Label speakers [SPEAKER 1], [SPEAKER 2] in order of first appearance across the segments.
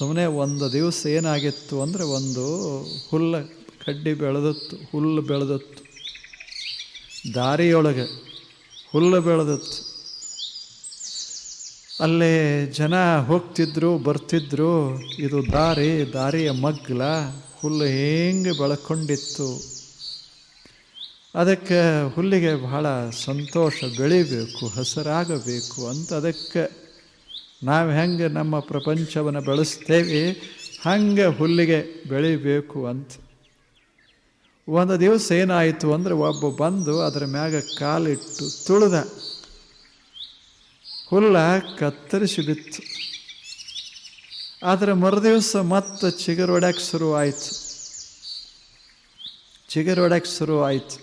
[SPEAKER 1] ಸುಮ್ಮನೆ ಒಂದು ದಿವಸ ಏನಾಗಿತ್ತು ಅಂದರೆ ಒಂದು ಹುಲ್ಲ ಕಡ್ಡಿ ಬೆಳೆದತ್ತು, ಹುಲ್ಲು ಬೆಳೆದತ್ತು. ದಾರಿಯೊಳಗೆ ಹುಲ್ಲು ಬೆಳೆದತ್ತು. ಅಲ್ಲೇ ಜನ ಹೋಗ್ತಿದ್ರು, ಬರ್ತಿದ್ರು, ಇದು ದಾರಿ, ದಾರಿಯ ಮಗ್ಲ, ಹುಲ್ಲು ಹೆಂಗೆ ಬೆಳ್ಕೊಂಡಿತ್ತು. ಅದಕ್ಕೆ ಹುಲ್ಲಿಗೆ ಬಹಳ ಸಂತೋಷ, ಬೆಳಿಬೇಕು, ಹಸರಾಗಬೇಕು ಅಂತ ಅದಕ್ಕೆ ನಾವು ಹೆಂಗೆ ನಮ್ಮ ಪ್ರಪಂಚವನ್ನು ಬೆಳೆಸ್ತೇವೆ, ಹಂಗೆ ಹುಲ್ಲಿಗೆ ಬೆಳಿಬೇಕು ಅಂತ. ಒಂದು ದಿವಸ ಏನಾಯಿತು ಅಂದರೆ ಒಬ್ಬ ಬಂದು ಅದರ ಮ್ಯಾಗ ಕಾಲಿಟ್ಟು ತುಳಿದ. ಹುಲ್ಲ ಕತ್ತರಿಸಿ ಬಿತ್ತು ಆದರೆ ಮರುದಿವಸ ಮತ್ತೆ ಚಿಗರು ಶುರುವಾಯಿತು ಚಿಗರು ಹೊಡ್ಯಕ್ಕೆ ಶುರುವಾಯಿತು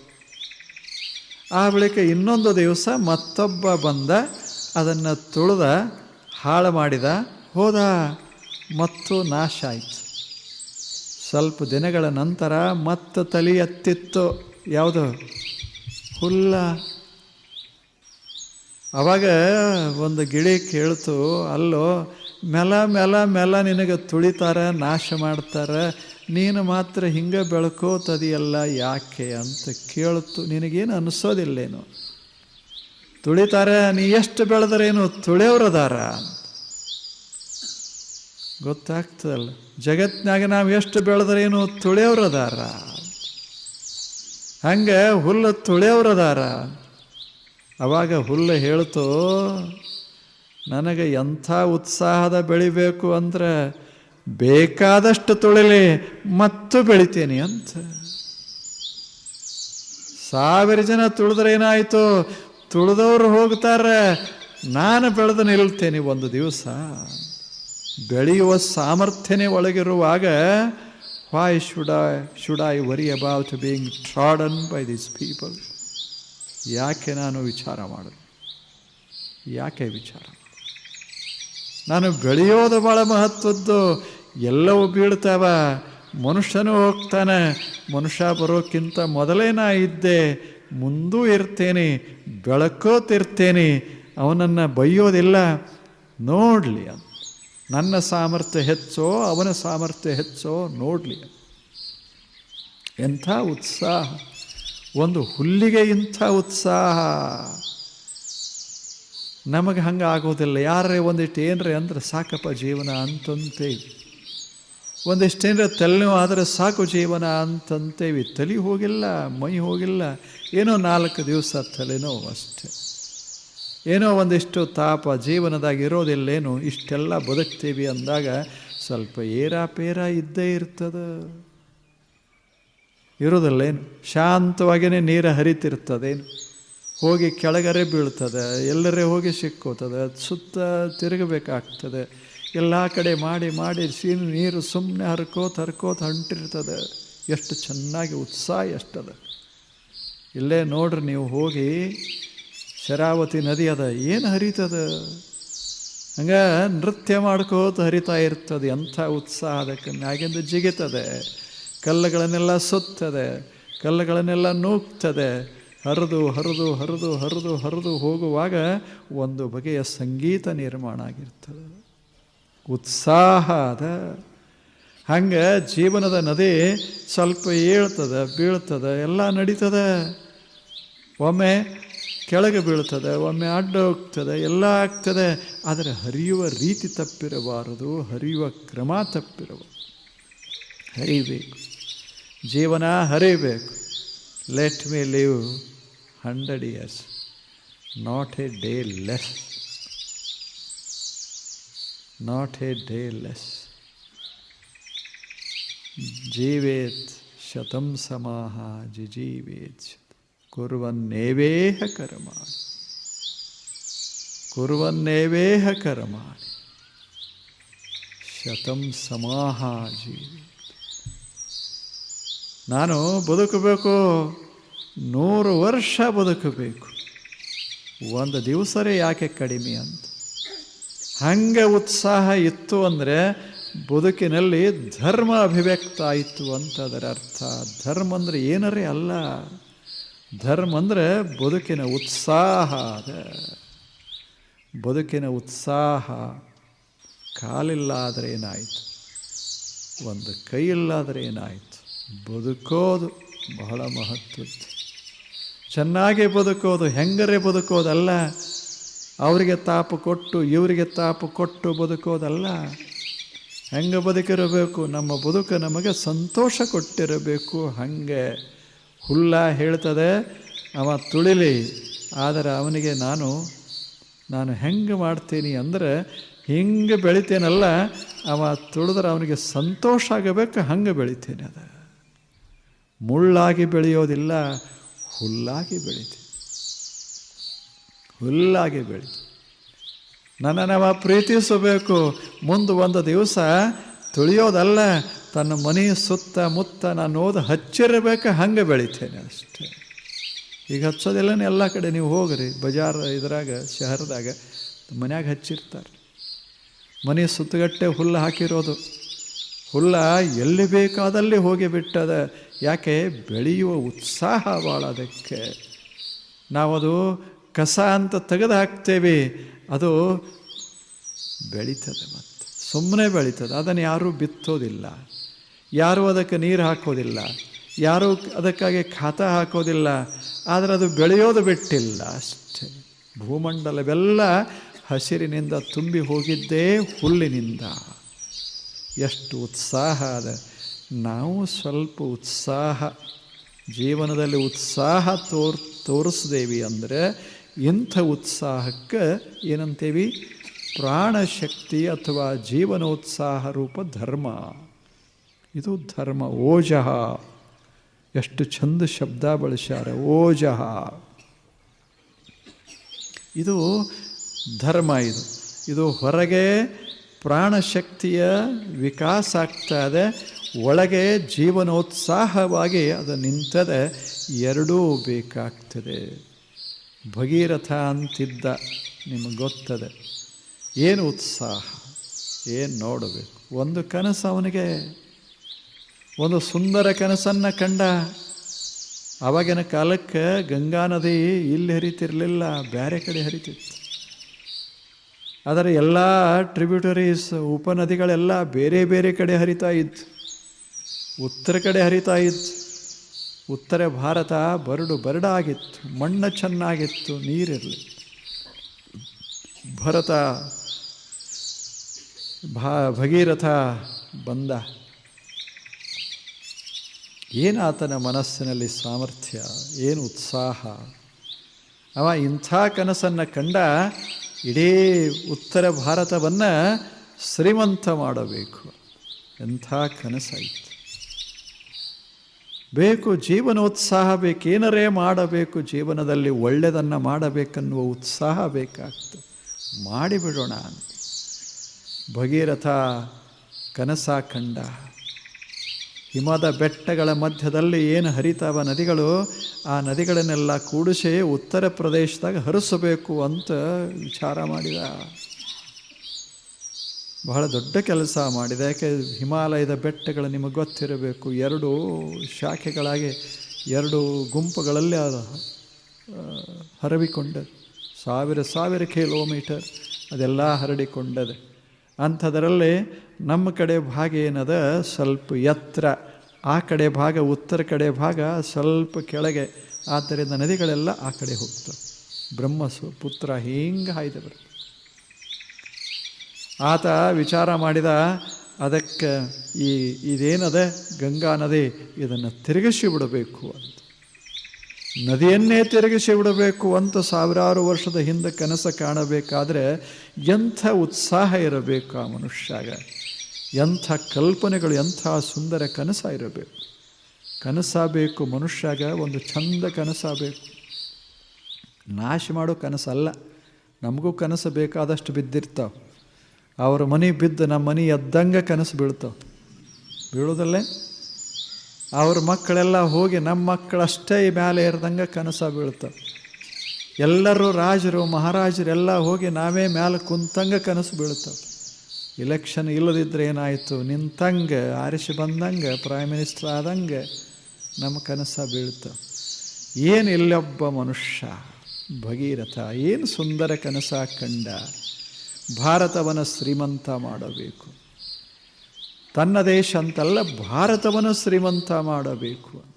[SPEAKER 1] ಆ ಬಳಿಕ ಇನ್ನೊಂದು ದಿವಸ ಮತ್ತೊಬ್ಬ ಬಂದ, ಅದನ್ನು ತುಳಿದ. ಹಾಳು ಮಾಡಿದ ಹೋದ ಮತ್ತು ನಾಶ ಆಯಿತು ಸ್ವಲ್ಪ ದಿನಗಳ ನಂತರ ಮತ್ತು ತಲೆ ಎತ್ತಿತ್ತು. ಯಾವುದು? ಹುಲ್ಲ. ಅವಾಗ ಒಂದು ಗಿಳಿ ಕೇಳ್ತು, ಅಲ್ಲೋ, ಮೆಲ ಮೆಲ ಮೆಲ ನಿನಗೆ ತುಳಿತಾರೆ, ನಾಶ ಮಾಡ್ತಾರೆ, ನೀನು ಮಾತ್ರ ಹಿಂಗೆ ಬೆಳ್ಕೋತದಿಯಲ್ಲ, ಯಾಕೆ? ಅಂತ ಕೇಳ್ತು. ನಿನಗೇನು ಅನಿಸೋದಿಲ್ಲೇನು. ತುಳಿತಾರ, ನೀ ಎಷ್ಟು ಬೆಳೆದ್ರೇನು ತುಳಿಯವ್ರದಾರ? ಗೊತ್ತಾಗ್ತದಲ್ಲ. ಜಗತ್ತಿನಾಗ ನಾವು ಎಷ್ಟು ಬೆಳೆದ್ರೇನು ತುಳಿಯವ್ರದಾರ? ಹಂಗೆ ಹುಲ್ಲು ತುಳಿಯವ್ರದಾರ? ಅವಾಗ ಹುಲ್ಲು ಹೇಳ್ತು, ನನಗೆ ಎಂಥ ಉತ್ಸಾಹದ ಬೆಳಿಬೇಕು ಅಂದ್ರೆ, ಬೇಕಾದಷ್ಟು ತುಳಿಲಿ, ಮತ್ತು ಬೆಳಿತೀನಿ ಅಂತ. ಸಾವಿರ ಜನ ತುಳಿದ್ರೆ ಏನಾಯಿತು? ತುಳಿದವ್ರು ಹೋಗ್ತಾರೆ ನಾನು ಬೆಳೆದು ನಿಲ್ತೇನೆ ಒಂದು ದಿವಸ. ಬೆಳೆಯುವ ಸಾಮರ್ಥ್ಯನೇ ಒಳಗಿರುವಾಗ why should I should I worry about being trodden by this people ಯಾಕೆ ನಾನು ವಿಚಾರ ಮಾಡೋದು? ಯಾಕೆ ವಿಚಾರ ನಾನು ಬೆಳೆಯೋದು ಭಾಳ ಮಹತ್ವದ್ದು. ಎಲ್ಲವೂ ಬೀಳ್ತಾವ. ಮನುಷ್ಯನೂ ಹೋಗ್ತಾನೆ. ಮನುಷ್ಯ ಬರೋಕ್ಕಿಂತ ಮೊದಲೇ ನಾ ಇದ್ದೆ. ಮುಂದೂ ಇರ್ತೇನೆ, ಬೆಳಕೋತಿರ್ತೇನೆ, ಅವನನ್ನು ಬೈಯೋದಿಲ್ಲ ನೋಡಲಿ ಅಂತ. ನನ್ನ ಸಾಮರ್ಥ್ಯ ಹೆಚ್ಚೋ, ಅವನ ಸಾಮರ್ಥ್ಯ ಹೆಚ್ಚೋ, ನೋಡಲಿ ಎಂಥ ಉತ್ಸಾಹ. ಒಂದು ಹುಲ್ಲಿಗೆ ಇಂಥ ಉತ್ಸಾಹ. ನಮಗೆ ಹಂಗೆ ಆಗೋದಿಲ್ಲ ಯಾರೇ ಒಂದಿಟ್ಟು ಏನ್ರಿ ಅಂದ್ರೆ ಸಾಕಪ್ಪ ಜೀವನ ಅಂತಂತೇವಿ ಒಂದಿಷ್ಟು ಏನರ ತಲೆನೋವು ಆದರೆ ಸಾಕು ಜೀವನ ಅಂತಂತೇವಿ ತಲೆ ಹೋಗಿಲ್ಲ, ಮೈ ಹೋಗಿಲ್ಲ. ಏನೋ ನಾಲ್ಕು ದಿವಸ ತಲೆನೋವು ಅಷ್ಟೆ. ಏನೋ ಒಂದಿಷ್ಟು ತಾಪ ಜೀವನದಾಗ ಇರೋದಿಲ್ಲೇನು, ಇಷ್ಟೆಲ್ಲ ಬದುಕ್ತೀವಿ ಅಂದಾಗ ಸ್ವಲ್ಪ ಏರಾಪೇರ ಇದ್ದೇ ಇರ್ತದ. ಇರೋದಿಲ್ಲೇನು? ಶಾಂತವಾಗಿಯೇ ನೀರು ಹರಿತಿರ್ತದೇನು? ಹೋಗಿ ಕೆಳಗರೆ ಬೀಳ್ತದೆ, ಎಲ್ಲರೇ ಹೋಗಿ ಸಿಕ್ಕೋತದೆ ಸುತ್ತ ತಿರುಗಬೇಕಾಗ್ತದೆ. ಎಲ್ಲ ಕಡೆ ಮಾಡಿ ಮಾಡಿ ಸೀನು ನೀರು ಸುಮ್ಮನೆ ಹರ್ಕೋತ ಹರ್ಕೋತ ಹೊಂಟಿರ್ತದೆ ಎಷ್ಟು ಚೆನ್ನಾಗಿ ಉತ್ಸಾಹ ಎಷ್ಟದ. ಇಲ್ಲೇ ನೋಡ್ರಿ ನೀವು ಹೋಗಿ ಶರಾವತಿ ನದಿ ಅದ, ಏನು ಹರಿತದ? ಹಂಗೆ ನೃತ್ಯ ಮಾಡ್ಕೋತ ಹರಿತಾ ಇರ್ತದೆ, ಎಂಥ ಉತ್ಸಾಹ ಅದಕ್ಕೆ. ಮ್ಯಾಗಿಂದ ಜಿಗಿತದೆ, ಕಲ್ಲುಗಳನ್ನೆಲ್ಲ ಸುತ್ತದೆ, ಕಲ್ಲುಗಳನ್ನೆಲ್ಲ ನೂಕ್ತದೆ. ಹರಿದು ಹರಿದು ಹರಿದು ಹರಿದು ಹರಿದು ಹೋಗುವಾಗ ಒಂದು ಬಗೆಯ ಸಂಗೀತ ನಿರ್ಮಾಣ ಆಗಿರ್ತದೆ. ಉತ್ಸಾಹ ಅದ ಹಂಗೆ ಜೀವನದ ನದಿ ಸ್ವಲ್ಪ ಏಳ್ತದ, ಬೀಳ್ತದೆ, ಎಲ್ಲ ನಡೀತದೆ. ಒಮ್ಮೆ ಕೆಳಗೆ ಬೀಳ್ತದೆ, ಒಮ್ಮೆ ಅಡ್ಡ ಹೋಗ್ತದೆ, ಎಲ್ಲ ಆಗ್ತದೆ. ಆದರೆ ಹರಿಯುವ ರೀತಿ ತಪ್ಪಿರಬಾರದು, ಹರಿಯುವ ಕ್ರಮ ತಪ್ಪಿರಬಾರದು. ಹರಿಬೇಕು. ಜೀವನ ಹರಿಬೇಕು. Let me live hundred years not a day less not a day less ಜೀವೇತ್ ಶತಂ ಸಮಾಹ ಜಿಜೀವೇತ್ ಕುರುವನ್ನೇವೇಹ ಕರ್ಮಾಣಿ ಕುರುವನ್ನೇವೇಹ ಕರ್ಮಾಣಿ ಶತಂ ಸಮಾಹ ಜೀವಿ ನಾನು ಬದುಕಬೇಕು ನೂರು ವರ್ಷ ಬದುಕಬೇಕು ಒಂದು ದಿವಸರೇ ಯಾಕೆ ಕಡಿಮೆ ಅಂತ ಹಂಗೆ ಉತ್ಸಾಹ ಇತ್ತು ಅಂದರೆ ಬದುಕಿನಲ್ಲಿ ಧರ್ಮ ಅಭಿವ್ಯಕ್ತ ಆಯಿತು ಅಂತ ಅದರ ಅರ್ಥ. ಧರ್ಮ ಅಂದರೆ ಏನರೇ ಅಲ್ಲ. ಧರ್ಮ ಅಂದರೆ ಬದುಕಿನ ಉತ್ಸಾಹ ಅದ. ಬದುಕಿನ ಉತ್ಸಾಹ ಕಾಲಿಲ್ಲ ಆದರೆ ಏನಾಯಿತು? ಒಂದು ಕೈ ಇಲ್ಲಾದರೆ ಏನಾಯಿತು? ಬದುಕೋದು ಬಹಳ ಮಹತ್ವದ್ದು. ಚೆನ್ನಾಗಿ ಬದುಕೋದು ಹೆಂಗರೆ ಬದುಕೋದಲ್ಲ? ಅವರಿಗೆ ತಾಪು ಕೊಟ್ಟು, ಇವರಿಗೆ ತಾಪು ಕೊಟ್ಟು ಬದುಕೋದಲ್ಲ. ಹೆಂಗೆ ಬದುಕಿರಬೇಕು? ನಮ್ಮ ಬದುಕು ನಮಗೆ ಸಂತೋಷ ಕೊಟ್ಟಿರಬೇಕು. ಹಾಗೆ ಹುಲ್ಲ ಹೇಳ್ತದೆ, ಅವ ತುಳಿಲಿ. ಆದರೆ ಅವನಿಗೆ ನಾನು ನಾನು ಹೆಂಗೆ ಮಾಡ್ತೀನಿ ಅಂದರೆ, ಹಿಂಗೆ ಬೆಳಿತೇನಲ್ಲ, ಅವ ತುಳಿದ್ರೆ ಅವನಿಗೆ ಸಂತೋಷ ಆಗಬೇಕು, ಹಂಗೆ ಬೆಳಿತೇನೆ ಅದ. ಮುಳ್ಳಾಗಿ ಬೆಳೆಯೋದಿಲ್ಲ, ಹುಲ್ಲಾಗಿ ಬೆಳಿತೀನಿ. ಹುಲ್ಲಾಗಿ ಬೆಳಿ. ನಾವು ಪ್ರೀತಿಸಬೇಕು. ಮುಂದೆ ಒಂದು ದಿವಸ ತುಳಿಯೋದಲ್ಲ, ತನ್ನ ಮನೆ ಸುತ್ತ ಮುತ್ತ ನಾನು ಓದು ಹಚ್ಚಿರಬೇಕು, ಹಂಗೆ ಬೆಳಿತೇನೆ ಅಷ್ಟೇ. ಈಗ ಹಚ್ಚೋದಿಲ್ಲ ಎಲ್ಲ ಕಡೆ ನೀವು ಹೋಗ್ರಿ, ಬಜಾರ್ ಇದ್ರಾಗ, ಶಹರದಾಗ, ಮನ್ಯಾಗ ಹಚ್ಚಿರ್ತಾರೆ. ಮನೆ ಸುತ್ತಗಟ್ಟೆ ಹುಲ್ಲು ಹಾಕಿರೋದು. ಹುಲ್ಲ ಎಲ್ಲಿ ಬೇಕಾದಲ್ಲಿ ಹೋಗಿ ಬಿಟ್ಟದ. ಯಾಕೆ? ಬೆಳೆಯುವ ಉತ್ಸಾಹ ಭಾಳ ಅದಕ್ಕೆ. ನಾವದು ಕಸ ಅಂತ ತೆಗೆದು ಹಾಕ್ತೇವೆ ಅದು ಬೆಳೀತದೆ ಮತ್ತೆ. ಸುಮ್ಮನೆ ಬೆಳೀತದೆ, ಅದನ್ನು ಯಾರೂ ಬಿತ್ತೋದಿಲ್ಲ. ಯಾರೂ ಅದಕ್ಕೆ ನೀರು ಹಾಕೋದಿಲ್ಲ. ಯಾರೂ ಅದಕ್ಕಾಗಿ ಖಾತ ಹಾಕೋದಿಲ್ಲ. ಆದರೆ ಅದು ಬೆಳೆಯೋದು ಬಿಟ್ಟಿಲ್ಲ ಅಷ್ಟೇ. ಭೂಮಂಡಲವೆಲ್ಲ ಹಸಿರಿನಿಂದ ತುಂಬಿ ಹೋಗಿದ್ದೇ ಹುಲ್ಲಿನಿಂದ. ಎಷ್ಟು ಉತ್ಸಾಹ ಅದ. ನಾವು ಸ್ವಲ್ಪ ಉತ್ಸಾಹ, ಜೀವನದಲ್ಲಿ ಉತ್ಸಾಹ ತೋರ್, ತೋರಿಸ್ದೇವಿ ಅಂದರೆ ಇಂಥ ಉತ್ಸಾಹಕ್ಕೆ ಏನಂತೇವಿ? ಪ್ರಾಣಶಕ್ತಿ ಅಥವಾ ಜೀವನೋತ್ಸಾಹ ರೂಪ ಧರ್ಮ. ಇದು ಧರ್ಮ, ಓಜಃ. ಎಷ್ಟು ಚಂದ ಶಬ್ದ ಬಳಸ್ಯಾರ, ಓಜಃ. ಇದು ಧರ್ಮ ಇದು. ಇದು ಹೊರಗೆ ಪ್ರಾಣಶಕ್ತಿಯ ವಿಕಾಸ ಆಗ್ತಾ ಇದೆ, ಒಳಗೆ ಜೀವನೋತ್ಸಾಹವಾಗಿ ಅದು ನಿಂತದೆ, ಎರಡೂ ಬೇಕಾಗ್ತದೆ. ಭಗೀರಥ ಅಂತಿದ್ದ ನಿಮಗೆ ಗೊತ್ತದೆ. ಏನು ಉತ್ಸಾಹ, ಏನು ನೋಡಬೇಕು. ಒಂದು ಕನಸು ಅವನಿಗೆ, ಒಂದು ಸುಂದರ ಕನಸನ್ನು ಕಂಡ ಆವಾಗಿನ ಕಾಲಕ್ಕೆ ಗಂಗಾ ನದಿ ಇಲ್ಲಿ ಹರಿತಿರಲಿಲ್ಲ ಬೇರೆ ಕಡೆ ಹರಿತಿತ್ತು. ಆದರೆ ಎಲ್ಲ ಟ್ರಿಬ್ಯೂಟರೀಸ್ ಉಪನದಿಗಳೆಲ್ಲ ಬೇರೆ ಬೇರೆ ಕಡೆ ಹರಿತಾ ಇತ್ತು. ಉತ್ತರ ಕಡೆ ಹರಿತಾ ಇತ್ತು. ಉತ್ತರ ಭಾರತ ಬರಡು ಬರಡಾಗಿತ್ತು, ಮಣ್ಣು ಚೆನ್ನಾಗಿತ್ತು, ನೀರಿರಲಿ. ಭರತ, ಭಾ, ಭಗೀರಥ ಬಂದ. ಏನು ಆತನ ಮನಸ್ಸಿನಲ್ಲಿ ಸಾಮರ್ಥ್ಯ, ಏನು ಉತ್ಸಾಹ? ಅವ ಇಂಥ ಕನಸನ್ನು ಕಂಡ ಇಡೀ ಉತ್ತರ ಭಾರತವನ್ನು ಶ್ರೀಮಂತ ಮಾಡಬೇಕು. ಎಂಥ ಕನಸಾಯಿತು. ಬೇಕು ಜೀವನೋತ್ಸಾಹ ಬೇಕೇನರೇ ಮಾಡಬೇಕು, ಜೀವನದಲ್ಲಿ ಒಳ್ಳೆಯದನ್ನು ಮಾಡಬೇಕನ್ನುವ ಉತ್ಸಾಹ ಬೇಕಾಗ್ತದೆ ಮಾಡಿಬಿಡೋಣ ಅಂತ. ಭಗೀರಥ ಕನಸ ಕಂಡ. ಹಿಮದ ಬೆಟ್ಟಗಳ ಮಧ್ಯದಲ್ಲಿ ಏನು ಹರಿತಾವ ನದಿಗಳು, ಆ ನದಿಗಳನ್ನೆಲ್ಲ ಕೂಡಿಸಿ ಉತ್ತರ ಪ್ರದೇಶದಾಗ ಹರಿಸಬೇಕು ಅಂತ ವಿಚಾರ ಮಾಡಿದ. ಬಹಳ ದೊಡ್ಡ ಕೆಲಸ ಮಾಡಿದೆ. ಯಾಕೆ ಹಿಮಾಲಯದ ಬೆಟ್ಟಗಳು ನಿಮಗೆ ಗೊತ್ತಿರಬೇಕು. ಎರಡು ಶಾಖೆಗಳಾಗಿ ಎರಡು ಗುಂಪುಗಳಲ್ಲಿ ಅದು ಹರವಿಕೊಂಡது ಸಾವಿರ ಸಾವಿರ ಕಿಲೋಮೀಟರ್ ಅದೆಲ್ಲ ಹರಡಿಕೊಂಡದೆ. ಅಂಥದರಲ್ಲಿ ನಮ್ಮ ಕಡೆ ಭಾಗ ಏನದ? ಸ್ವಲ್ಪ ಎತ್ತರ. ಆ ಕಡೆ ಭಾಗ, ಉತ್ತರ ಕಡೆ ಭಾಗ ಸ್ವಲ್ಪ ಕೆಳಗೆ. ಆದ್ದರಿಂದ ನದಿಗಳೆಲ್ಲ ಆ ಕಡೆ ಹೋಗ್ತವೆ. ಬ್ರಹ್ಮಸು ಪುತ್ರ ಹಿಂಗೆ ಹಾಯ್ದೆ ಆತ ವಿಚಾರ ಮಾಡಿದ, ಅದಕ್ಕೆ ಈ, ಇದೇನದ ಗಂಗಾ ನದಿ, ಇದನ್ನು ತಿರುಗಿಸಿ ಬಿಡಬೇಕು ಅಂತ. ನದಿಯನ್ನೇ ತಿರುಗಿಸಿ ಬಿಡಬೇಕು ಅಂತ ಸಾವಿರಾರು ವರ್ಷದ ಹಿಂದೆ ಕನಸು ಕಾಣಬೇಕಾದ್ರೆ ಎಂಥ ಉತ್ಸಾಹ ಇರಬೇಕು ಆ ಮನುಷ್ಯಾಗ. ಎಂಥ ಕಲ್ಪನೆಗಳು, ಎಂಥ ಸುಂದರ ಕನಸ ಇರಬೇಕು. ಕನಸ ಬೇಕು ಮನುಷ್ಯಾಗ, ಒಂದು ಚಂದ ಕನಸ ಬೇಕು. ನಾಶ ಮಾಡೋ ಕನಸಲ್ಲ. ನಮಗೂ ಕನಸು ಬೇಕಾದಷ್ಟು ಬಿದ್ದಿರ್ತಾವೆ. ಅವ್ರ ಮನೆ ಬಿದ್ದು ನಮ್ಮ ಮನೆ ಎದ್ದಂಗೆ ಕನಸು ಬೀಳ್ತವೆ. ಬೀಳೋದಲ್ಲೇ? ಅವ್ರ ಮಕ್ಕಳೆಲ್ಲ ಹೋಗಿ ನಮ್ಮ ಮಕ್ಕಳಷ್ಟೇ ಈ ಮೇಲೆ ಇರ್ದಂಗೆ ಕನಸ ಬೀಳ್ತಾವೆ. ಎಲ್ಲರೂ ರಾಜರು ಮಹಾರಾಜರೆಲ್ಲ ಹೋಗಿ ನಾವೇ ಮೇಲೆ ಕುಂತಂಗೆ ಕನಸು ಬೀಳ್ತವೆ. ಇಲೆಕ್ಷನ್ ಇಲ್ಲದಿದ್ದರೆ ಏನಾಯಿತು? ನಿಂತಂಗೆ, ಆರಿಸಿ ಬಂದಂಗೆ ಪ್ರೈಮ್ ಮಿನಿಸ್ಟರ್ ಆದಂಗೆ ನಮ್ಮ ಕನಸ ಬೀಳ್ತವೆ. ಏನು ಇಲ್ಲೊಬ್ಬ ಮನುಷ್ಯ, ಭಗೀರಥ, ಏನು ಸುಂದರ ಕನಸ ಕಂಡ. ಭಾರತವನ್ನು ಶ್ರೀಮಂತ ಮಾಡಬೇಕು. ತನ್ನ ದೇಶ ಅಂತಲ್ಲ ಭಾರತವನ್ನು ಶ್ರೀಮಂತ ಮಾಡಬೇಕು ಅಂತ.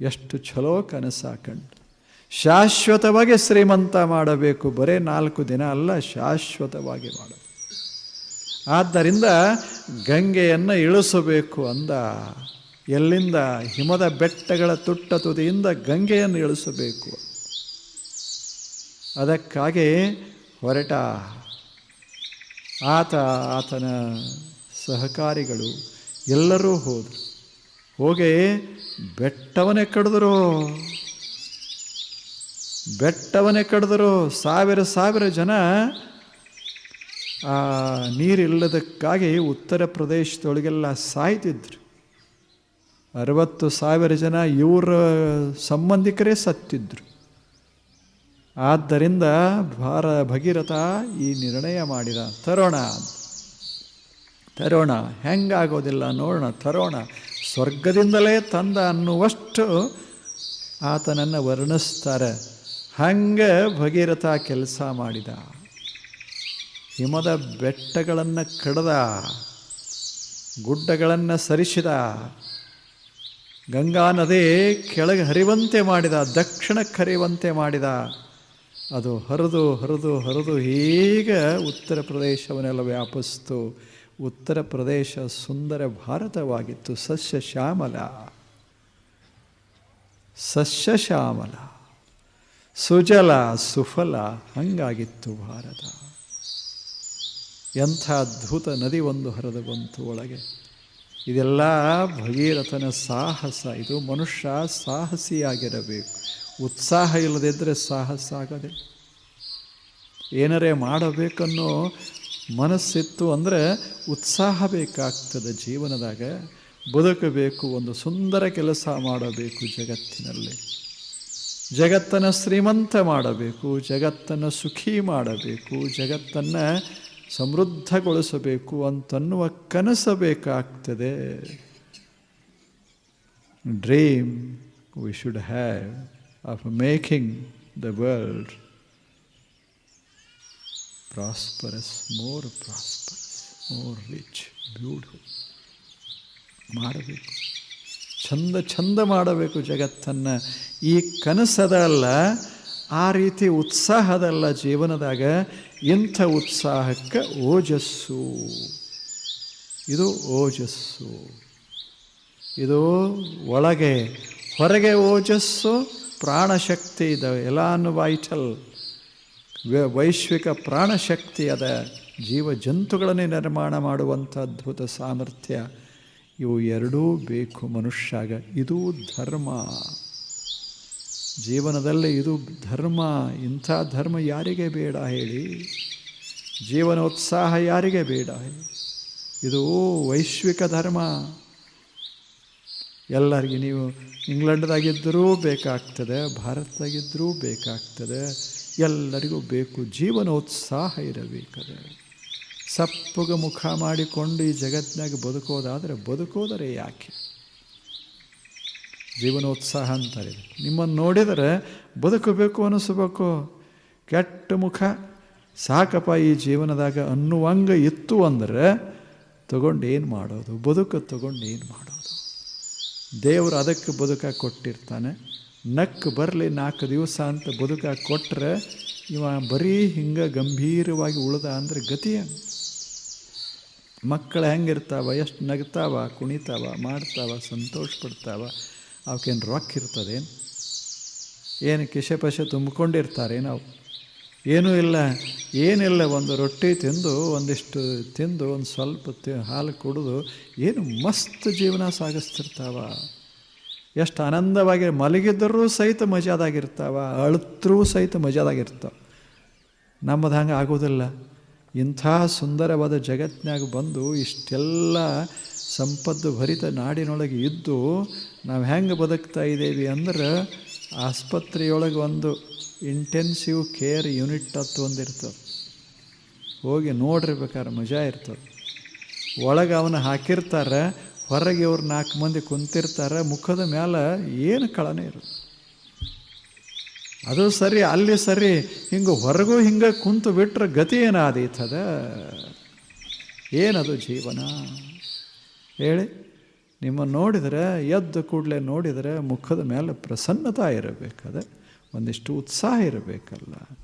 [SPEAKER 1] ಎಷ್ಟು ಚಲೋ ಕನಸಾಕಂಡು ಶಾಶ್ವತವಾಗಿ ಶ್ರೀಮಂತ ಮಾಡಬೇಕು. ಬರೇ ನಾಲ್ಕು ದಿನ ಅಲ್ಲ, ಶಾಶ್ವತವಾಗಿ ಮಾಡಬೇಕು. ಆದ್ದರಿಂದ ಗಂಗೆಯನ್ನು ಇಳಿಸಬೇಕು ಅಂದ. ಎಲ್ಲಿಂದ? ಹಿಮದ ಬೆಟ್ಟಗಳ ತುಟ್ಟ ತುದಿಯಿಂದ ಗಂಗೆಯನ್ನು ಇಳಿಸಬೇಕು. ಅದಕ್ಕಾಗಿ ಹೊರಟ ಆತ ಆತನ ಸಹಕಾರಿಗಳು ಎಲ್ಲರೂ ಹೋದರು. ಹೋಗಿ ಬೆಟ್ಟವನ್ನೇ ಕಡಿದ್ರು. ಬೆಟ್ಟವನ್ನೇ ಕಡಿದ್ರು. ಸಾವಿರ ಸಾವಿರ ಜನ ಆ ನೀರಿಲ್ಲದಕ್ಕಾಗಿ ಉತ್ತರ ಪ್ರದೇಶದೊಳಗೆಲ್ಲ ಸಾಯ್ತಿದ್ರು. ಅರವತ್ತು ಸಾವಿರ ಜನ ಇವರ ಸಂಬಂಧಿಕರೇ ಸತ್ತಿದ್ರು. ಆದ್ದರಿಂದ ಭಾರ ಭಗೀರಥ ಈ ನಿರ್ಣಯ ಮಾಡಿದ. ತರೋಣ. ತರೋಣ. ಹೆಂಗಾಗೋದಿಲ್ಲ ನೋಡೋಣ. ತರೋಣ. ಸ್ವರ್ಗದಿಂದಲೇ ತಂದ ಅನ್ನುವಷ್ಟು ಆತನನ್ನು ವರ್ಣಿಸ್ತಾರೆ. ಹಂಗೆ ಭಗೀರಥ ಕೆಲಸ ಮಾಡಿದ. ಹಿಮದ ಬೆಟ್ಟಗಳನ್ನು ಕಡದ. ಗುಡ್ಡಗಳನ್ನು ಸರಿಸಿದ. ಗಂಗಾ ನದಿ ಕೆಳಗೆ ಹರಿವಂತೆ ಮಾಡಿದ. ದಕ್ಷಿಣಕ್ಕೆ ಹರಿವಂತೆ ಮಾಡಿದ. ಅದು ಹರಿದು ಹರಿದು ಹರಿದು ಹೀಗೆ ಉತ್ತರ ಪ್ರದೇಶವನ್ನೆಲ್ಲ ವ್ಯಾಪಿಸ್ತು. ಉತ್ತರ ಪ್ರದೇಶ ಸುಂದರ ಭಾರತವಾಗಿತ್ತು. ಸಸ್ಯ ಶ್ಯಾಮಲ. ಸಸ್ಯ ಶ್ಯಾಮಲ. ಸುಜಲ, ಸುಫಲ ಹಂಗಾಗಿತ್ತು ಭಾರತ. ಎಂಥ ಅದ್ಭುತ ನದಿ ಒಂದು ಹರಿದು ಬಂತು ಒಳಗೆ. ಇದೆಲ್ಲ ಭಗೀರಥನ ಸಾಹಸ. ಇದು ಮನುಷ್ಯ ಸಾಹಸಿಯಾಗಿರಬೇಕು. ಉತ್ಸಾಹ ಇಲ್ಲದಿದ್ದರೆ ಸಾಹಸ ಆಗದೆ ಏನರೇ ಮಾಡಬೇಕನ್ನೋ ಮನಸ್ಸಿತ್ತು ಅಂದರೆ ಉತ್ಸಾಹ ಬೇಕಾಗ್ತದೆ ಜೀವನದಾಗ. ಬದುಕಬೇಕು, ಒಂದು ಸುಂದರ ಕೆಲಸ ಮಾಡಬೇಕು ಜಗತ್ತಿನಲ್ಲಿ. ಜಗತ್ತನ್ನು ಶ್ರೀಮಂತ ಮಾಡಬೇಕು, ಜಗತ್ತನ್ನು ಸುಖಿ ಮಾಡಬೇಕು, ಜಗತ್ತನ್ನು ಸಮೃದ್ಧಗೊಳಿಸಬೇಕು ಅಂತನ್ನುವ ಕನಸು ಬೇಕಾಗ್ತದೆ. Dream we should have of making the world prosperous more prosperous, more rich beauty ಮಾಡಬೇಕು. ಚಂದ ಚಂದ ಮಾಡಬೇಕು ಜಗತ್ತನ್ನು. ಈ ಕನಸದಲ್ಲ ಆ ರೀತಿ ಉತ್ಸಾಹದಲ್ಲ ಜೀವನದಾಗ ಇಂಥ ಉತ್ಸಾಹಕ್ಕೆ ಓಜಸ್ಸು. ಇದು ಓಜಸ್ಸು. ಇದು ಒಳಗೆ ಹೊರಗೆ ಓಜಸ್ಸು ಪ್ರಾಣಶಕ್ತಿ ದ ಎಲಾನ್ ವೈಟಲ್ ವೈಶ್ವಿಕ ಪ್ರಾಣಶಕ್ತಿ ಅದ. ಜೀವ ಜಂತುಗಳನ್ನೇ ನಿರ್ಮಾಣ ಮಾಡುವಂಥ ಅದ್ಭುತ ಸಾಮರ್ಥ್ಯ. ಇವು ಎರಡೂ ಬೇಕು ಮನುಷ್ಯಾಗ. ಇದು ಧರ್ಮ. ಜೀವನದಲ್ಲಿ ಇದು ಧರ್ಮ. ಇಂಥ ಧರ್ಮ ಯಾರಿಗೆ ಬೇಡ ಹೇಳಿ. ಜೀವನೋತ್ಸಾಹ ಯಾರಿಗೆ ಬೇಡ ಹೇಳಿ. ಇದು ವೈಶ್ವಿಕ ಧರ್ಮ. ಎಲ್ಲರಿಗೆ ನೀವು ಇಂಗ್ಲೆಂಡ್ದಾಗಿದ್ದರೂ ಬೇಕಾಗ್ತದೆ, ಭಾರತದಾಗಿದ್ದರೂ ಬೇಕಾಗ್ತದೆ, ಎಲ್ಲರಿಗೂ ಬೇಕು, ಜೀವನೋತ್ಸಾಹ ಇರಬೇಕದೆ. ಸಪ್ಪಗ ಮುಖ ಮಾಡಿಕೊಂಡು ಈ ಜಗತ್ತಿನಾಗ ಬದುಕೋದಾದರೆ ಬದುಕೋದರೆ ಯಾಕೆ? ಜೀವನೋತ್ಸಾಹ ಅಂತಾರೆ ನಿಮ್ಮನ್ನು ನೋಡಿದರೆ ಬದುಕಬೇಕು ಅನಿಸ್ಬೇಕು. ಕೆಟ್ಟ ಮುಖ ಸಾಕಪ್ಪ ಈ ಜೀವನದಾಗ ಅನ್ನುವಂಗ ಇತ್ತು ಅಂದರೆ ತಗೊಂಡು ಏನು ಮಾಡೋದು? ಬದುಕು ತಗೊಂಡು ಏನು ಮಾಡೋದು? ದೇವರು ಅದಕ್ಕೆ ಬದುಕ ಕೊಟ್ಟಿರ್ತಾನೆ. ನಕ್ಕು ಬರಲಿ ನಾಲ್ಕು ದಿವಸ ಅಂತ ಬದುಕ ಕೊಟ್ಟರೆ ಇವ ಬರೀ ಹಿಂಗೆ ಗಂಭೀರವಾಗಿ ಉಳ್ದ ಅಂದರೆ ಗತಿಯ ಮಕ್ಕಳು ಹೆಂಗಿರ್ತಾವ, ಎಷ್ಟು ನಗ್ತಾವ, ಕುಣಿತಾವ, ಮಾಡ್ತಾವ ಸಂತೋಷ ಪಡ್ತಾವ ಅವಕ್ಕೇನು ರೊಕ್ಕ ಇರ್ತದೇನು? ಏನು ಕಿಶೆ ಪಶೆ ತುಂಬಿಕೊಂಡಿರ್ತಾರೆ ನಾವು. ಏನೂ ಇಲ್ಲ, ಏನಿಲ್ಲ, ಒಂದು ರೊಟ್ಟಿ ತಿಂದು, ಒಂದಿಷ್ಟು ತಿಂದು, ಒಂದು ಸ್ವಲ್ಪ ತಿ, ಹಾಲು ಕುಡಿದು, ಏನು ಮಸ್ತ್ ಜೀವನ ಸಾಗಿಸ್ತಿರ್ತಾವ. ಎಷ್ಟು ಆನಂದವಾಗಿ ಮಲಗಿದ್ದರೂ ಸಹಿತ ಮಜಾದಾಗಿರ್ತಾವ, ಅಳತ್ರೂ ಸಹಿತ ಮಜಾದಾಗಿರ್ತಾವ. ನಮ್ಮದು ಹಂಗೆ ಆಗೋದಿಲ್ಲ. ಇಂಥ ಸುಂದರವಾದ ಜಗತ್ತಿನಾಗ ಬಂದು ಇಷ್ಟೆಲ್ಲ ಸಂಪತ್ತು ಭರಿತ ನಾಡಿನೊಳಗೆ ಇದ್ದು, ನಾವು ಹೆಂಗೆ ಬದುಕ್ತಾ ಇದ್ದೇವೆ ಅಂದ್ರೆ ಆಸ್ಪತ್ರೆಯೊಳಗೆ ಒಂದು ಇಂಟೆನ್ಸಿವ್ ಕೇರ್ ಯೂನಿಟ್ ಹತ್ತು ಒಂದಿರ್ತದೆ ಹೋಗಿ ನೋಡ್ರಿ ಬೇಕಾದ್ರೆ ಮಜಾ ಇರ್ತದೆ. ಒಳಗೆ ಅವನ ಹಾಕಿರ್ತಾರೆ, ಹೊರಗೆ ಇವ್ರು ನಾಲ್ಕು ಮಂದಿ ಕುಂತಿರ್ತಾರೆ, ಮುಖದ ಮೇಲೆ ಏನು ಕಳನೆ ಇರುತ್ತೆ. ಅದು ಸರಿ, ಅಲ್ಲಿ ಸರಿ, ಹಿಂಗೆ ಹೊರಗೂ ಹಿಂಗೆ ಕುಂತು ಬಿಟ್ಟರೆ ಗತಿ ಏನಾದೀತದ? ಏನದು ಜೀವನ? ಹೇಳಿ. ನಿಮ್ಮ ನೋಡಿದರೆ, ಎದ್ದು ಕೂಡಲೇ ನೋಡಿದರೆ ಮುಖದ ಮೇಲೆ ಪ್ರಸನ್ನತಾ ಇರಬೇಕದ. ಒಂದಿಷ್ಟು ಉತ್ಸಾಹ ಇರಬೇಕಲ್ಲ.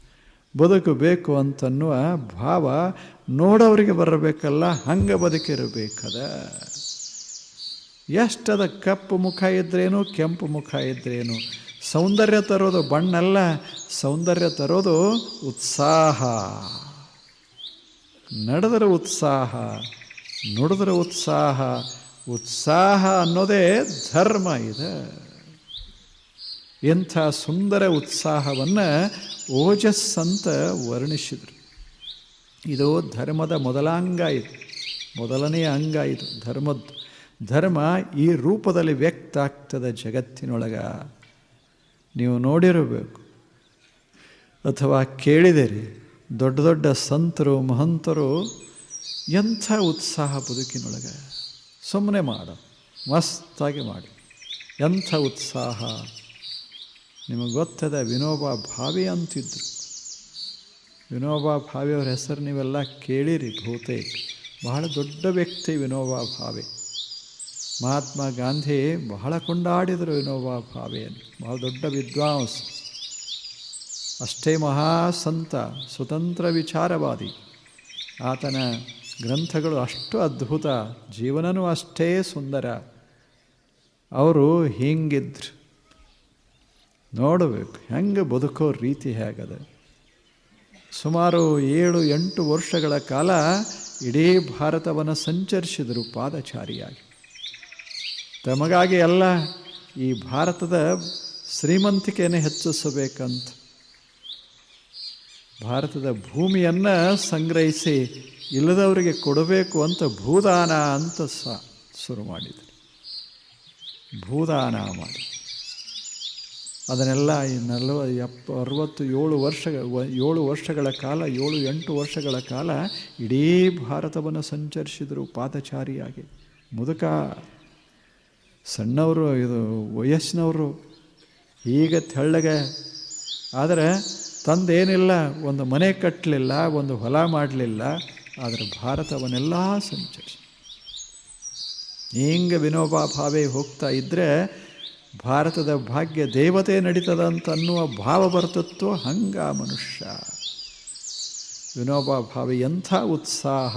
[SPEAKER 1] ಬದುಕಬೇಕು ಅಂತನ್ನುವ ಭಾವ ನೋಡೋರಿಗೆ ಬರಬೇಕಲ್ಲ, ಹಂಗೆ ಬದುಕಿರಬೇಕದ. ಎಷ್ಟದ ಕಪ್ಪು ಮುಖ ಇದ್ರೇನು, ಕೆಂಪು ಮುಖ ಇದ್ರೇನು. ಸೌಂದರ್ಯ ತರೋದು ಬಣ್ಣಲ್ಲ, ಸೌಂದರ್ಯ ತರೋದು ಉತ್ಸಾಹ. ನಡೆದರೆ ಉತ್ಸಾಹ, ನುಡಿದ್ರೆ ಉತ್ಸಾಹ. ಉತ್ಸಾಹ ಅನ್ನೋದೇ ಧರ್ಮ ಇದೆ. ಇಂಥ ಸುಂದರ ಉತ್ಸಾಹವನ್ನು ಓಜಸ್ ಅಂತ ವರ್ಣಿಸಿದರು. ಇದು ಧರ್ಮದ ಮೊದಲಾಂಗ ಇದು. ಮೊದಲನೆಯ ಅಂಗ ಇದು, ಧರ್ಮದ್ದು. ಧರ್ಮ ಈ ರೂಪದಲ್ಲಿ ವ್ಯಕ್ತ ಆಗ್ತದೆ ಜಗತ್ತಿನೊಳಗ. ನೀವು ನೋಡಿರಬೇಕು. ಅಥವಾ ಕೇಳಿದಿರಿ, ದೊಡ್ಡ ದೊಡ್ಡ ಸಂತರು, ಮಹಂತರು ಎಂಥ ಉತ್ಸಾಹ ಬದುಕಿನೊಳಗೆ. ಸುಮ್ಮನೆ ಮಾಡು, ಮಸ್ತಾಗಿ ಮಾಡಿ. ಎಂಥ ಉತ್ಸಾಹ. ನಿಮಗೆ ಗೊತ್ತದ ವಿನೋಬ ಭಾವಿ ಅಂತಿದ್ರು. ವಿನೋಬಾ ಭಾವೆಯವ್ರ ಹೆಸರು ನೀವೆಲ್ಲ ಕೇಳಿರಿ ಬಹುತೇಕ. ಬಹಳ ದೊಡ್ಡ ವ್ಯಕ್ತಿ ವಿನೋಬಾ ಭಾವೆ. ಮಹಾತ್ಮ ಗಾಂಧಿ ಬಹಳ ಕೊಂಡಾಡಿದರು ವಿನೋಬಾ ಭಾವೆಯನ್ನು. ಬಹಳ ದೊಡ್ಡ ವಿದ್ವಾಂಸ. ಅಷ್ಟೇ ಮಹಾಸಂತ, ಸ್ವತಂತ್ರ ವಿಚಾರವಾದಿ. ಆತನ ಗ್ರಂಥಗಳು ಅಷ್ಟು ಅದ್ಭುತ, ಜೀವನನೂ ಅಷ್ಟೇ ಸುಂದರ. ಅವರು ಹಿಂಗಿದ್ರು. ನೋಡಬೇಕು. ಹೆಂಗೆ ಬದುಕೋ ರೀತಿ ಹೇಗದೆ? ಸುಮಾರು ಏಳು, ಎಂಟು ವರ್ಷಗಳ ಕಾಲ ಇಡೀ ಭಾರತವನ್ನು ಸಂಚರಿಸಿದರು ಪಾದಚಾರಿಯಾಗಿ. ತಮಗಾಗಿ ಅಲ್ಲ, ಈ ಭಾರತದ ಶ್ರೀಮಂತಿಕೆಯನ್ನು ಹೆಚ್ಚಿಸಬೇಕಂತ. ಭಾರತದ ಭೂಮಿಯನ್ನು ಸಂಗ್ರಹಿಸಿ ಇಲ್ಲದವರಿಗೆ ಕೊಡಬೇಕು ಅಂತ ಭೂದಾನ ಅಂತ ಸಹ ಶುರು ಮಾಡಿದರು. ಭೂದಾನ ಮಾಡಿ. ಅದನ್ನೆಲ್ಲ ಈ ನಲ್ವ ಎಪ್ಪ ಅರವತ್ತು ಏಳು ವರ್ಷ ಏಳು ವರ್ಷಗಳ ಕಾಲ, ಏಳು, ಎಂಟು ವರ್ಷಗಳ ಕಾಲ ಇಡೀ ಭಾರತವನ್ನು ಸಂಚರಿಸಿದರು ಪಾದಚಾರಿಯಾಗಿ. ಮುದುಕ, ಸಣ್ಣವರು, ಇದು ವಯಸ್ಸಿನವರು, ಈಗ ತೆಳ್ಳಗೆ. ಆದರೆ ತಂದೇನಿಲ್ಲ, ಒಂದು ಮನೆ ಕಟ್ಟಲಿಲ್ಲ ಒಂದು ಹೊಲ ಮಾಡಲಿಲ್ಲ, ಆದರೆ ಭಾರತವನ್ನೆಲ್ಲ ಸಂಚರಿಸಿ ಹಿಂಗೆ ವಿನೋಬಾ ಭಾವೆ ಹೋಗ್ತಾ ಇದ್ದರೆ ಭಾರತದ ಭಾಗ್ಯ ದೇವತೆ ನಡೀತದಂತ ಅನ್ನುವ ಭಾವ ಬರ್ತಿತ್ತು ಹಂಗ ಮನುಷ್ಯ. ವಿನೋಬಾ ಭಾವಿ ಎಂಥ ಉತ್ಸಾಹ.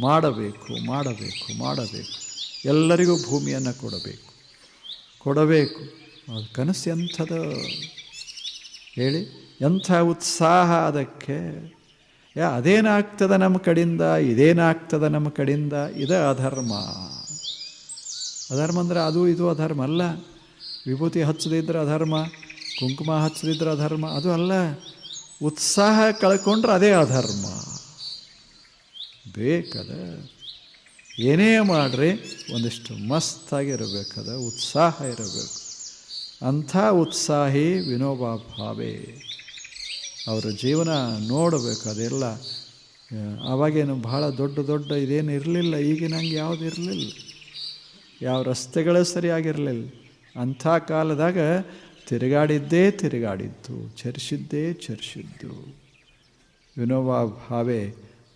[SPEAKER 1] ಮಾಡಬೇಕು ಮಾಡಬೇಕು ಮಾಡಬೇಕು. ಎಲ್ಲರಿಗೂ ಭೂಮಿಯನ್ನು ಕೊಡಬೇಕು. ಕೊಡಬೇಕು. ಅದು ಕನಸು ಎಂಥದ? ಹೇಳಿ. ಎಂಥ ಉತ್ಸಾಹ ಅದಕ್ಕೆ? ಯಾ ಅದೇನಾಗ್ತದ ನಮ್ಮ ಕಡಿಂದ? ಇದೇನಾಗ್ತದ ನಮ್ಮ ಕಡಿಂದ? ಇದು ಅಧರ್ಮ. ಅಧರ್ಮ ಅಂದರೆ ಅದು, ಇದು ಅಧರ್ಮ ಅಲ್ಲ. ವಿಭೂತಿ ಹಚ್ಚದಿದ್ರೆ ಅಧರ್ಮ, ಕುಂಕುಮ ಹಚ್ಚದಿದ್ರೆ ಅಧರ್ಮ, ಅದು ಅಲ್ಲ. ಉತ್ಸಾಹ ಕಳ್ಕೊಂಡ್ರೆ ಅದೇ ಅಧರ್ಮ. ಬೇಕದ? ಏನೇ ಮಾಡ್ರಿ, ಒಂದಿಷ್ಟು ಮಸ್ತಾಗಿರಬೇಕದ ಉತ್ಸಾಹ ಇರಬೇಕು. ಅಂಥ ಉತ್ಸಾಹಿ ವಿನೋಬಾ ಭಾವೆ. ಅವರ ಜೀವನ ನೋಡಬೇಕು ಅದೆಲ್ಲ. ಆವಾಗೇನು ಭಾಳ ದೊಡ್ಡ ದೊಡ್ಡ ಇದೇನು ಇರಲಿಲ್ಲ, ಈಗಿನಂಗೆ ಯಾವುದು ಇರಲಿಲ್ಲ. ಯಾವ ರಸ್ತೆಗಳೇ ಸರಿಯಾಗಿರಲಿಲ್ಲ. ಅಂಥ ಕಾಲದಾಗ ತಿರುಗಾಡಿದ್ದೇ ತಿರುಗಾಡಿದ್ದು, ಚರ್ಚಿದ್ದೇ ಚರ್ಚಿದ್ದು. ವಿನೋಬಾ ಭಾವೆ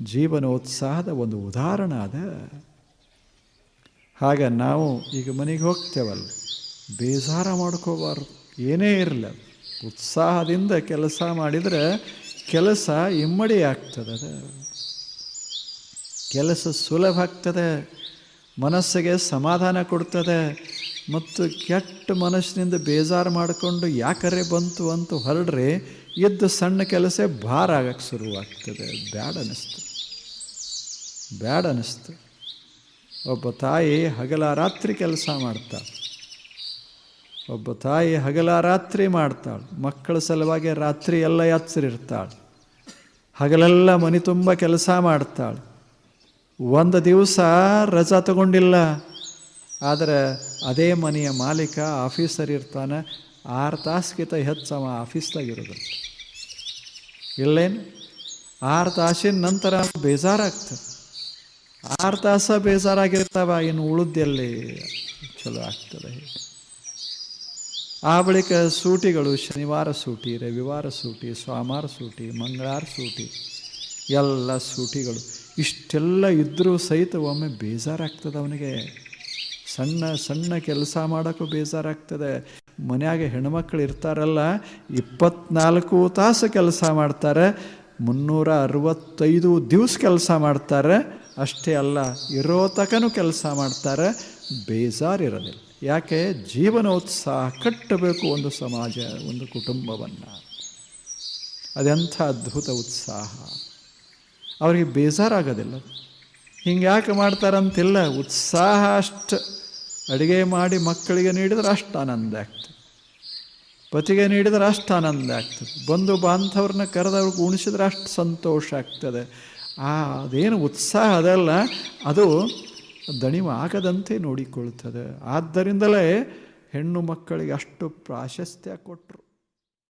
[SPEAKER 1] ಜೀವನೋತ್ಸಾಹದ ಒಂದು ಉದಾಹರಣೆ ಅದ. ಹಾಗೆ ನಾವು ಈಗ ಮನೆಗೆ ಹೋಗ್ತೇವಲ್ಲ, ಬೇಜಾರ ಮಾಡ್ಕೋಬಾರ್ದು, ಏನೇ ಇರಲಿ ಉತ್ಸಾಹದಿಂದ ಕೆಲಸ ಮಾಡಿದರೆ ಕೆಲಸ ಇಮ್ಮಡಿ ಆಗ್ತದೆ ಕೆಲಸ ಸುಲಭ ಆಗ್ತದೆ, ಮನಸ್ಸಿಗೆ ಸಮಾಧಾನ ಕೊಡ್ತದೆ ಮತ್ತು ಕೆಟ್ಟ ಮನಸ್ಸಿನಿಂದ ಬೇಜಾರು ಮಾಡಿಕೊಂಡು ಯಾಕರೆ ಬಂತು ಅಂತ ಹೊರಡ್ರೆ ಇದ್ದ ಸಣ್ಣ ಕೆಲಸ ಭಾರ ಆಗಕ್ಕೆ ಶುರುವಾಗ್ತದೆ. ಬ್ಯಾಡ ಅನ್ನಿಸ್ತು. ಬ್ಯಾಡ ಅನ್ನಿಸ್ತು. ಒಬ್ಬ ತಾಯಿ ಹಗಲ ರಾತ್ರಿ ಕೆಲಸ ಮಾಡ್ತಾಳೆ ಒಬ್ಬ ತಾಯಿ ಹಗಲ ರಾತ್ರಿ ಮಾಡ್ತಾಳೆ ಮಕ್ಕಳ ಸಲುವಾಗಿ ರಾತ್ರಿ ಎಲ್ಲ ಎಚ್ಚರಿರ್ತಾಳೆ ಹಗಲೆಲ್ಲ ಮನೆ ತುಂಬ ಕೆಲಸ ಮಾಡ್ತಾಳೆ ಒಂದು ದಿವಸ ರಜಾ ತಗೊಂಡಿಲ್ಲ. ಆದರೆ ಅದೇ ಮನೆಯ ಮಾಲೀಕ ಆಫೀಸರ್ ಇರ್ತಾನೆ. ಆರು ತಾಸಿಗಿಂತ ಹೆಚ್ಚು ಅವ ಆಫೀಸ್ದಾಗಿರೋದಂತ ಇಲ್ಲೇನು? ಆರು ತಾಸಿನ ನಂತರ ಬೇಜಾರಾಗ್ತದೆ. ಆರು ತಾಸ ಬೇಜಾರಾಗಿರ್ತಾವ, ಇನ್ನು ಉಳಿದೆಲ್ಲಿ ಚಲೋ ಆಗ್ತದೆ ಆ ಬಳಿಕ ಸೂಟಿಗಳು, ಶನಿವಾರ ಸೂಟಿ, ರವಿವಾರ ಸೂಟಿ, ಸೋಮವಾರ ಸೂಟಿ, ಮಂಗಳವಾರ ಸೂಟಿ, ಎಲ್ಲ ಸೂಟಿಗಳು. ಇಷ್ಟೆಲ್ಲ ಇದ್ದರೂ ಸಹಿತ ಒಮ್ಮೆ ಬೇಜಾರಾಗ್ತದೆ ಅವನಿಗೆ. ಸಣ್ಣ ಸಣ್ಣ ಕೆಲಸ ಮಾಡೋಕ್ಕೂ ಬೇಜಾರಾಗ್ತದೆ. ಮನ್ಯಾಗ ಹೆಣ್ಮಕ್ಳು ಇರ್ತಾರಲ್ಲ, ಇಪ್ಪತ್ನಾಲ್ಕು ತಾಸು ಕೆಲಸ ಮಾಡ್ತಾರೆ, ಮುನ್ನೂರ ಅರವತ್ತೈದು ದಿವಸ ಕೆಲಸ ಮಾಡ್ತಾರೆ, ಅಷ್ಟೇ ಅಲ್ಲ, ಇರೋ ತಕನೂ ಕೆಲಸ ಮಾಡ್ತಾರೆ, ಬೇಜಾರಿರೋದಿಲ್ಲ. ಯಾಕೆ? ಜೀವನೋತ್ಸಾಹ ಕಟ್ಟಬೇಕು ಒಂದು ಸಮಾಜ, ಒಂದು ಕುಟುಂಬವನ್ನು. ಅದೆಂಥ ಅದ್ಭುತ ಉತ್ಸಾಹ. ಅವರಿಗೆ ಬೇಜಾರಾಗೋದಿಲ್ಲ. ಹಿಂಗೆ ಯಾಕೆ ಮಾಡ್ತಾರಂತಿಲ್ಲ? ಉತ್ಸಾಹ ಅಷ್ಟು ಅಡುಗೆ ಮಾಡಿ ಮಕ್ಕಳಿಗೆ ನೀಡಿದರೆ ಅಷ್ಟು ಆನಂದ ಆಗ್ತದೆ. ಪತಿಗೆ ನೀಡಿದರೆ ಅಷ್ಟು ಆನಂದ ಆಗ್ತದೆ. ಬಂಧು ಬಾಂಧವ್ರನ್ನ ಕರೆದವ್ರಿಗೆ ಉಣಿಸಿದ್ರೆ ಅಷ್ಟು ಸಂತೋಷ ಆಗ್ತದೆ. ಆ, ಅದೇನು ಉತ್ಸಾಹ ಅದಲ್ಲ. ಅದು ದಣಿವಾಗದಂತೆ ನೋಡಿಕೊಳ್ತದೆ. ಆದ್ದರಿಂದಲೇ ಹೆಣ್ಣು ಮಕ್ಕಳಿಗೆ ಅಷ್ಟು ಪ್ರಾಶಸ್ತ್ಯ ಕೊಟ್ಟರು